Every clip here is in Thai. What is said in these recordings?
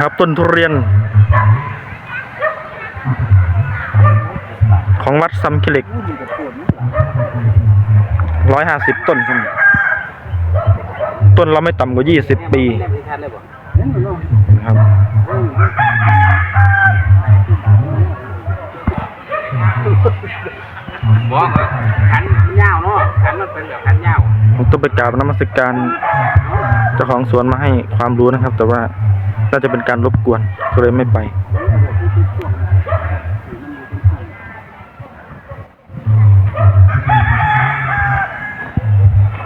ครับ ต้นทุเรียน ของวัดซัมคิเล็กร้อยห้าสิบต้นครับต้นเราไม่ต่ำกว่ายี่สิบปีนะครับบอกขันยาวเนาะขันมันเป็นแบบขันยาวผมต้องไปกราบนมัสการเจ้าของสวนมาให้ความรู้นะครับ แต่ว่า น่าจะเป็นการรบกวน ก็เลยไม่ไป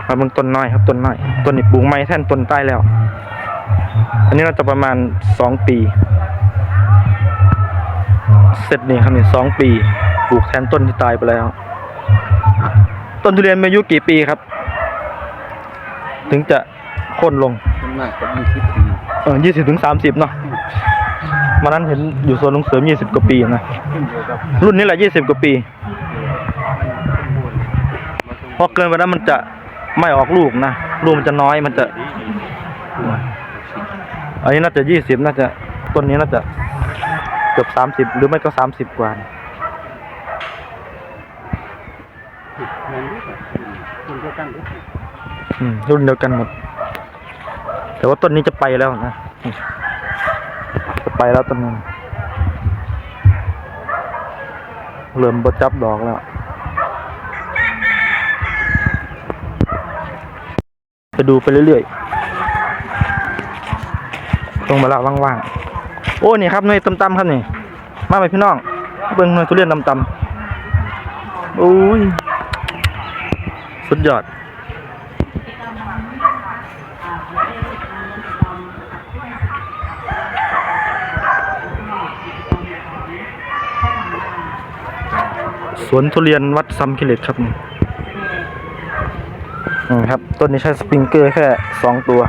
มาเบิ่งต้นน้อยครับต้นน้อยต้นนี้ปลูกไม้แท่นต้นใต้แล้ว อันนี้น่าจะประมาณสองปี เสร็จนี่ครับนี่สองปีปลูกแทนต้นที่ตายไปแล้ว ต้นทุเรียนมีอายุกี่ปีครับ ถึงจะโค่นลงมันมากกว่ายี่สิบปี เออยี่สิบถึงสามสิบเนาะวันนั้นเห็นอยู่สวนลุงเสริมยี่สิบกว่าปีนะรุ่นนี้แหละยี่สิบกว่าปีพอเกินไปแล้วมันจะไม่ออกลูกนะลูกมันจะน้อยมันจะอันนี้น่าจะยี่สิบน่าจะต้นนี้น่าจะเกือบสามสิบหรือไม่ก็สามสิบกว่าอืมรุ่นเดียวกันหมด แต่ว่าต้นนี้จะไปแล้วนะจะไปแล้วต้นนี้เริ่มบดจับดอกแล้ว ไปดูไปเรื่อยๆตรงเวลาว่างๆ โอ้นี่ครับหน่วยตำๆครับนี่ มาไปพี่น้อง เบิ่งหน่วยทุเรียนตำๆโอ้ย สุดยอด วนทุเรียนวัดซัมคิเลตครับนี่อืมครับต้นนี้ใช้สปริงเกอร์แค่สองตัว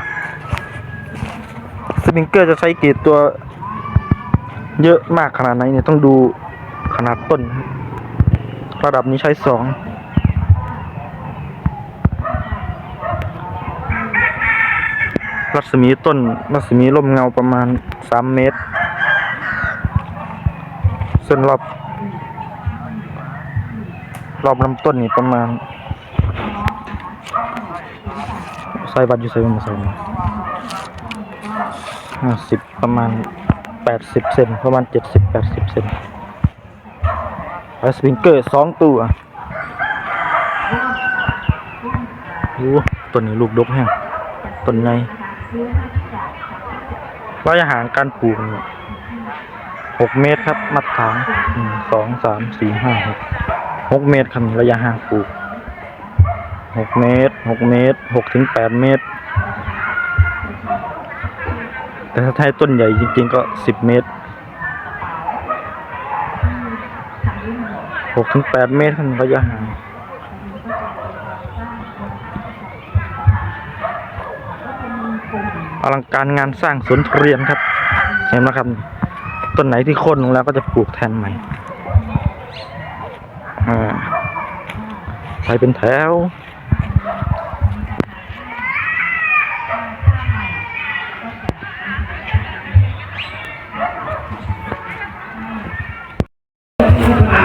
สปริงเกอร์จะใช้กี่ตัว เยอะมากขนาดไหนเนี่ยต้องดูขนาดต้นครับระดับนี้ใช้สองรัศมีต้นรัศมีร่มเงาประมาณสามเมตร ส่วนรอบ รอบลำต้นนี่ประมาณใส่บัตรอยู่ใส่บัตรมาใส่มาห้าสิบประมาณแปดสิบเซนประมาณเจ็ดสิบแปดสิบเซนแล้วสปริงเกอร์สองตัวโอ้ต้นนี้ลูกดกแห้งต้นใหญ่ระยะห่างการปลูกหกเมตรครับ มัดถางหนึ่งสองสามสี่ห้าหก หกเมตรครับระยะห่างปลูกหกเมตรหกเมตรหกถึงแปดเมตร แต่ถ้าใช้ต้นใหญ่จริง ๆ ก็สิบเมตรหกถึงแปดเมตรครับระยะห่างอลังการงานสร้างสวนทุเรียนครับ เห็นไหมครับ ต้นไหนที่โค่นลงแล้วก็จะปลูกแทนใหม่ ไปเป็นแถว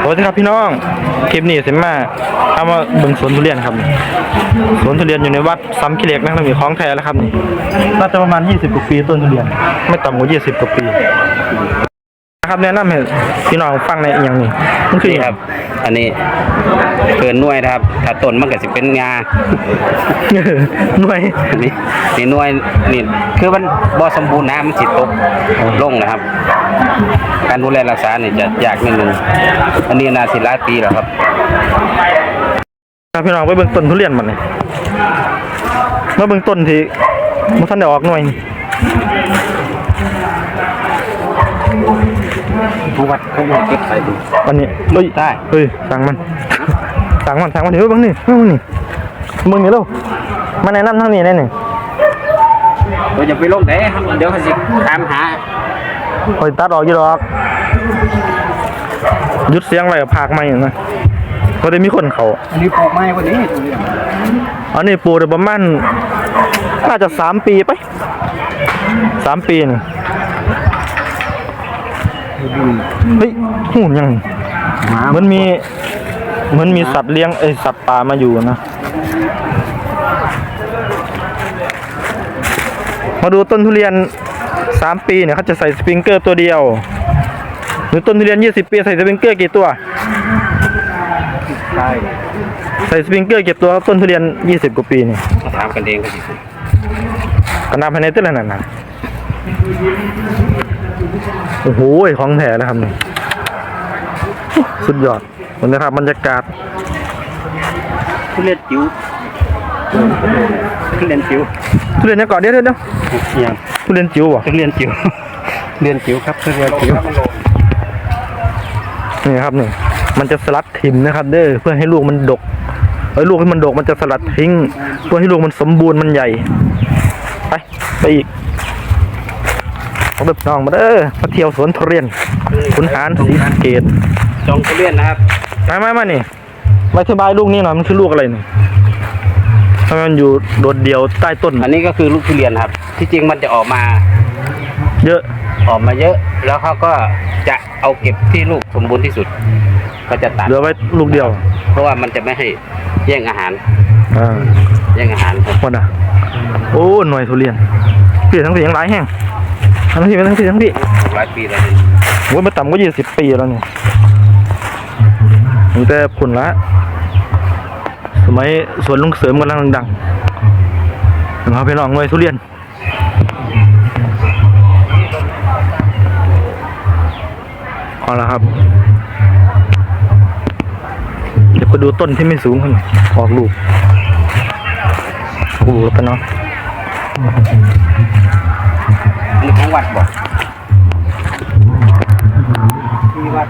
สวัสดีครับพี่น้อง คลิปนี้เสร็จมาเอามาเบิ่งสวนทุเรียนครับ สวนทุเรียนอยู่ในวัดซ้ำขี้เหล็กนะครับมีของแท้แล้วครับนี่ น่าจะประมาณ 20กว่าปีต้นทุเรียน ไม่ต่ำกว่า 20กว่าปีนะ ครับแนะนำให้พี่น้องฟังในอหย่างนี้มันคืออหนี่ย่างครับอันนี้เกินหน่วยนะครับ ถ้าต้นมันก็สิเป็นงา หน่วยอันนี้นี่หน่วยนี่คือมันบ่สมบูรณ์น้ำมันสิตกลงนะครับ การดูแลรักษาเนี่ยจะยากนิดนึงอันนี้นาสิหลายปีแล้วครับ ครับพี่น้องไปเบิ่งต้นทุเรียนมันเลยมาเบิ่งต้นที่มันทันได้ออกหน่วยผู้ วัดเขาบอกเก็บไปดูอันนี้เฮ้ยได้เฮ้ยสั่งมัน สั่งมันสั่งมันเดี๋ยวเบิ่งนี่เบิ่งนี่เบิ่งนี่เร็วมาแนะนำทางนี้ได้นี่เราจะไปลงไหนเดี๋ยวเขาสิตามหาคอยตัดออกอยู่ดอกหยุดเสียงไว้กับภาคใหม่นะก็ได้มีคนเขาอันนี้ปลูกไม้กว่านี้ทุเรียนอันนี้ปลูกได้ประมาณน่าจะสามปีไปสามปีนี่ เฮ้ยหูยังเหมันมีเหมันมีสัตว์เลี้ยงไอยสัตว์ป่ามาอยู่นะมาดูต้นทุเรียนสามปีเนี่ยเขาจะใส่สปริงเกอร์ตัวเดียวหรือต้นทุเรียนยี่สิบปีใส่สปริงเกอร์กี่ตัวใช่ใส่สปริงเกอร์เก็บตัวครับต้นทุเรียนยี่สิบกว่าปีนี่มาถามกันเองก็สิกระนาภายในต้นนั่นน่ะ โอ้โหของแท้นะครับนี่สุดยอดบรรยากาศบรรยากาศทุเรียนจิ๋วทุเรียนจิ๋วทุเรียนเนี่ยก่อนเดี๋ยวเดี๋ยวเดี๋ยวยังทุเรียนจิ๋วบ่ทุเรียนจิ๋วเรียนจิ๋วครับทุเรียนจิ๋วนี่ครับนี่มันจะสลัดทิมนะครับ เด้อเพื่อให้ลูกมันดกไอ้ยลูกที่มันดกมันจะสลัดทิ้ง เพื่อให้ลูกมันสมบูรณ์มันใหญ่ ไปไปอีก เอาแบบน้องมาเด้อมาเที่ยวสวนทุเรียนขุนหารศรีสะเกตจองทุเรียนนะครับมามามานี่มาอธิบายลูกนี้หน่อยมันคือลูกอะไรนี่ทำไมมันอยู่โดดเดี่ยวใต้ต้น อันนี้ก็คือลูกทุเรียนครับ ที่จริงมันจะออกมา เยอะออกมาเยอะ แล้วเขาก็จะเอาเก็บที่ลูกสมบูรณ์ที่สุด ก็จะตัดเหลือไว้ลูกเดียว เพราะว่ามันจะไม่ให้แย่งอาหารอ่าแย่งอาหารครับคนอะโอ้หน่วยทุเรียนพี่ทั้งพี่ยังหลายแห้ง ทั้งพี่ทั้งพี่ทั้งพี่หลายปีแล้วนี่โอ้ยมาต่ำก็ยี่สิบปีแล้วเนี่ยมีแต่ผลละ สมัยสวนลุงเสริมกำลังดังๆถึงเขาไปลองไว้ทุเรียนเอาละครับ เดี๋ยวไปดูต้นที่ไม่สูงขึ้นออกลูกออกลูกแล้วกันเนาะอั นี่ของวัดบ่ที่วัด